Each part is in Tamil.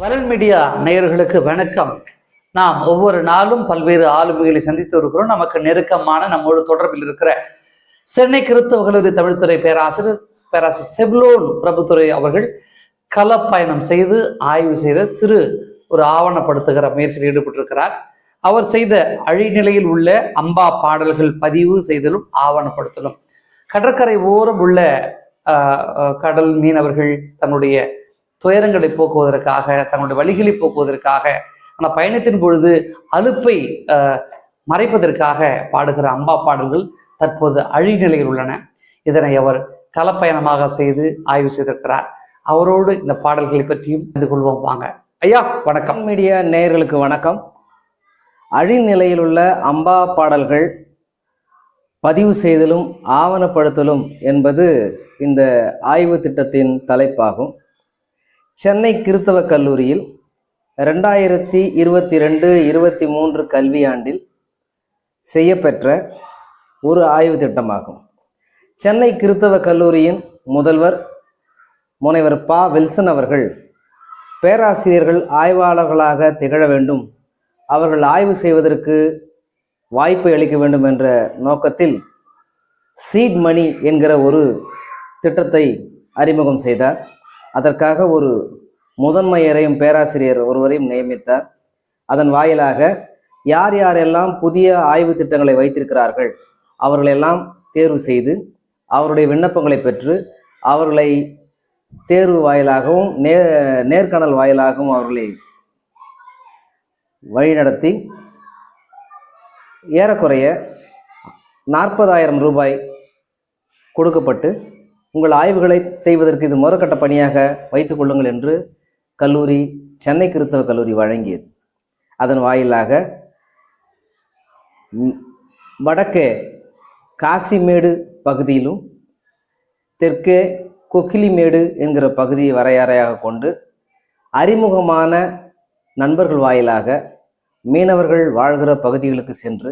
வரல் மீடியா நேயர்களுக்கு வணக்கம். நாம் ஒவ்வொரு நாளும் பல்வேறு ஆளுமைகளை சந்தித்து வருகிறோம். நமக்கு நெருக்கமான நம்மோடு தொடர்பில் இருக்கிற சென்னை கிறிஸ்தவ கல்லூரி தமிழ்துறை பேராசிரியர் பேராசிரியர் செப்லோன் பிரபுத்துறை அவர்கள் களப்பயணம் செய்து ஆய்வு செய்த சிறு ஒரு ஆவணப்படுத்துகிற முயற்சியில் ஈடுபட்டிருக்கிறார். அவர் செய்த அழிநிலையில் உள்ள அம்பா பாடல்கள் பதிவு செய்தலும் ஆவணப்படுத்தலும். கடற்கரை ஓரம் உள்ள கடல் மீனவர்கள் தன்னுடைய துயரங்களை போக்குவதற்காக தன்னுடைய வழிகளை போக்குவதற்காக அந்த பயணத்தின் பொழுது அலுப்பை மறைப்பதற்காக பாடுகிற அம்பா பாடல்கள் தற்போது அழிநிலையில் உள்ளன. இதனை அவர் களப்பயணமாக செய்து ஆய்வு செய்திருக்கிறார். அவரோடு இந்த பாடல்களை பற்றியும் அறிந்து கொள்வோம் வாங்க. ஐயா வணக்கம். மீடியா நேயர்களுக்கு வணக்கம். அழிநிலையில் உள்ள அம்பா பாடல்கள் பதிவு செய்தலும் ஆவணப்படுத்தலும் என்பது இந்த ஆய்வு திட்டத்தின் தலைப்பாகும். சென்னை கிறித்தவ கல்லூரியில் ரெண்டாயிரத்தி இருபத்தி ரெண்டு இருபத்தி மூன்று கல்வியாண்டில் செய்யப்பெற்ற ஒரு ஆய்வு திட்டமாகும். சென்னை கிறித்தவ கல்லூரியின் முதல்வர் முனைவர் பா. வில்சன் அவர்கள் பேராசிரியர்கள் ஆய்வாளர்களாக திகழ வேண்டும். அவர்கள் ஆய்வு செய்வதற்கு வாய்ப்பை அளிக்க வேண்டும் என்ற நோக்கத்தில் சீட் மணி என்கிற ஒரு திட்டத்தை அறிமுகம் செய்தார். அதற்காக ஒரு முதன்மையரையும் பேராசிரியர் ஒருவரையும் நியமித்தார். அதன் வாயிலாக யார் யாரெல்லாம் புதிய ஆய்வு திட்டங்களை வைத்திருக்கிறார்கள் அவர்களெல்லாம் தேர்வு செய்து அவருடைய விண்ணப்பங்களை பெற்று அவர்களை தேர்வு வாயிலாகவும் நே நேர்காணல் வாயிலாகவும் அவர்களை வழிநடத்தி ஏறக்குறைய நாற்பதாயிரம் ரூபாய் கொடுக்கப்பட்டு உங்கள் ஆய்வுகளை செய்வதற்கு இது முதற்கட்ட பணியாக வைத்துக் கொள்ளுங்கள் என்று கல்லூரி சென்னை கிறித்தவ கல்லூரி வழங்கியது. அதன் வாயிலாக வடக்கே காசிமேடு பகுதியிலும் தெற்கே கொக்கிலிமேடு என்கிற பகுதியை வரையறையாக கொண்டு அறிமுகமான நண்பர்கள் வாயிலாக மீனவர்கள் வாழ்கிற பகுதிகளுக்கு சென்று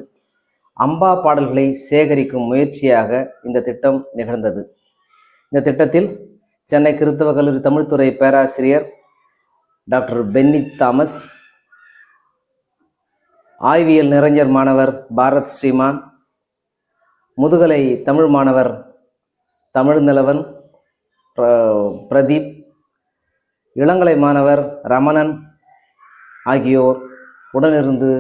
அம்பா பாடல்களை சேகரிக்கும் முயற்சியாக இந்த திட்டம் நிகழ்ந்தது. இந்த திட்டத்தில் சென்னை கிறித்தவ கல்லூரி தமிழ்துறை பேராசிரியர் டாக்டர் பென்னி தாமஸ் ஆய்வியல் நிறைஞர் மாணவர் பாரத் ஸ்ரீமான் முதுகலை தமிழ் மாணவர் தமிழ் நிலவன் பிரதீப் இளங்கலை மாணவர் ரமணன் ஆகியோர் உடனிருந்து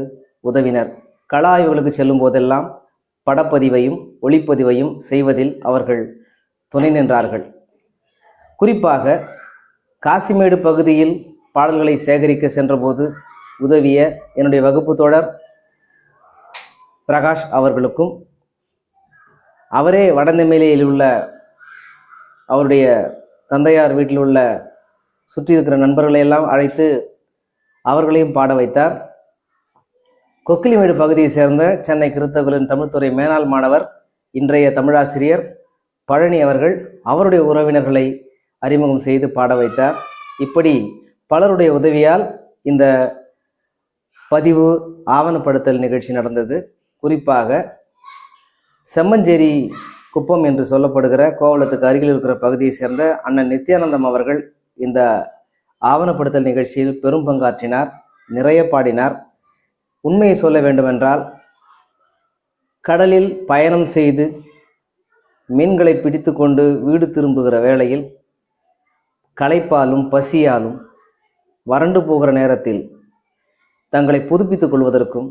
உதவினர். கள ஆய்வுகளுக்கு செல்லும் போதெல்லாம் படப்பதிவையும் ஒளிப்பதிவையும் செய்வதில் அவர்கள் துணை நின்றார்கள். குறிப்பாக காசிமேடு பகுதியில் பாடல்களை சேகரிக்க சென்றபோது உதவிய என்னுடைய வகுப்பு தோழர் பிரகாஷ் அவர்களுக்கும் அவரே வடந்தமேலையில் உள்ள அவருடைய தந்தையார் வீட்டில் உள்ள சுற்றி இருக்கிற நண்பர்களை எல்லாம் அழைத்து அவர்களையும் பாட வைத்தார். கொக்கிலிமேடு பகுதியை சேர்ந்த சென்னை கிருத்தகுலின் தமிழ்துறை மேனாள் மாணவர் இன்றைய தமிழாசிரியர் பழனி அவர்கள் அவருடைய உறவினர்களை அறிமுகம் செய்து பாட வைத்தார். இப்படி பலருடைய உதவியால் இந்த பதிவு ஆவணப்படுத்தல் நிகழ்ச்சி நடந்தது. குறிப்பாக செம்மஞ்சேரி குப்பம் என்று சொல்லப்படுகிற கோவளத்துக்கு அருகில் இருக்கிற பகுதியை சேர்ந்த அண்ணன் நித்யானந்தம் அவர்கள் இந்த ஆவணப்படுத்தல் நிகழ்ச்சியில் பெரும் பங்காற்றினார் நிறைய பாடினார். உண்மையை சொல்ல வேண்டுமென்றால் கடலில் பயணம் செய்து மீன்களை பிடித்து கொண்டு வீடு திரும்புகிற வேளையில் களைப்பாலும் பசியாலும் வறண்டு போகிற நேரத்தில் தங்களை புதுப்பித்துக் கொள்வதற்கும்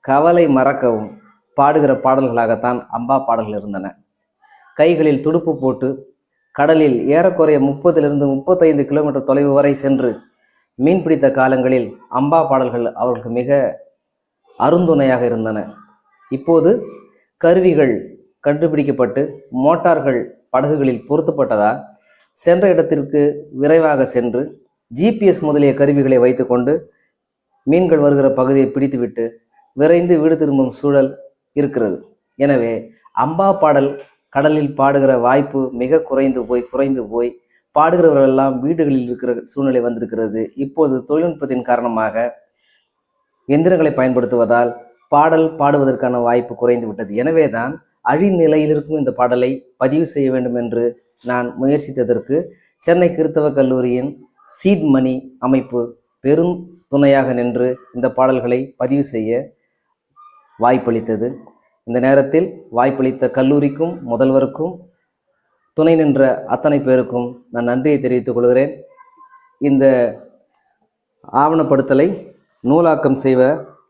கவலை மறக்கவும் பாடுகிற பாடல்களாகத்தான் அம்பா பாடல்கள் இருந்தன. கைகளில் துடுப்பு போட்டு கடலில் ஏறக்குறைய முப்பதிலிருந்து முப்பத்தைந்து கிலோமீட்டர் தொலைவு வரை சென்று மீன் பிடித்த காலங்களில் அம்பா பாடல்கள் அவர்களுக்கு மிக அருந்துணையாக இருந்தன. இப்போது கருவிகள் கண்டுபிடிக்கப்பட்டு மோட்டார்கள் படகுகளில் பொருத்தப்பட்டதால் சென்ற இடத்திற்கு விரைவாக சென்று ஜிபிஎஸ் முதலிய கருவிகளை வைத்துக்கொண்டு மீன்கள் வருகிற பகுதியை பிடித்துவிட்டு விரைந்து வீடு திரும்பும் சூழல் இருக்கிறது. எனவே அம்பா பாடல் கடலில் பாடுகிற வாய்ப்பு மிக குறைந்து போய் குறைந்து போய் பாடுகிறவர்களெல்லாம் வீடுகளில் இருக்கிற சூழ்நிலை வந்திருக்கிறது. இப்போது தொழில்நுட்பத்தின் காரணமாக எந்திரங்களை பயன்படுத்துவதால் பாடல் பாடுவதற்கான வாய்ப்பு குறைந்து விட்டது. எனவே தான் அழிநிலையில் இருக்கும் இந்த பாடலை பதிவு செய்ய வேண்டும் என்று நான் முயற்சித்ததற்கு சென்னை கிறித்தவ கல்லூரியின் சீட் மணி அமைப்பு பெரும் துணையாக நின்று இந்த பாடல்களை பதிவு செய்ய வாய்ப்பளித்தது. இந்த நேரத்தில் வாய்ப்பளித்த கல்லூரிக்கும் முதல்வருக்கும் துணை நின்ற அத்தனை பேருக்கும் நான் நன்றியை தெரிவித்துக் கொள்கிறேன். இந்த ஆவணப்படுத்தலை நூலாக்கம் செய்வ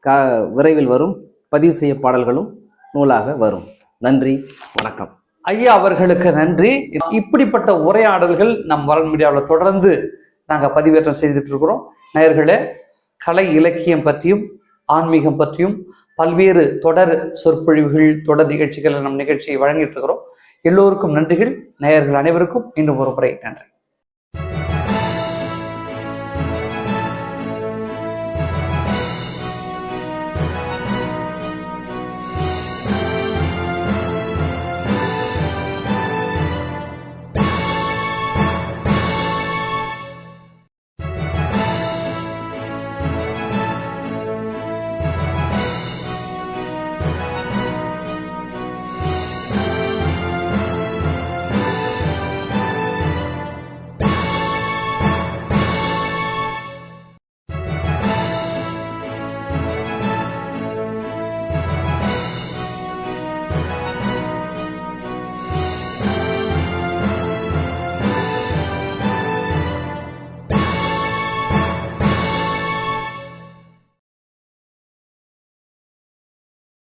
கா விரைவில் வரும். பதிவு செய்ய பாடல்களும் நூலாக வரும். நன்றி வணக்கம். ஐயா அவர்களுக்கு நன்றி. இப்படிப்பட்ட உரையாடல்கள் நம் வளன் மீடியாவில் தொடர்ந்து நாங்கள் பதிவேற்றம் செய்துட்டு இருக்கிறோம் நேயர்களே கலை இலக்கியம் பற்றியும் ஆன்மீகம் பற்றியும் பல்வேறு தொடர் சொற்பொழிவுகள் தொடர் நிகழ்ச்சிகள் நம் நிகழ்ச்சியை வழங்கிட்டு இருக்கிறோம் எல்லோருக்கும் நன்றிகள். நேயர்கள் அனைவருக்கும் இன்னும் ஒரு முறை நன்றி.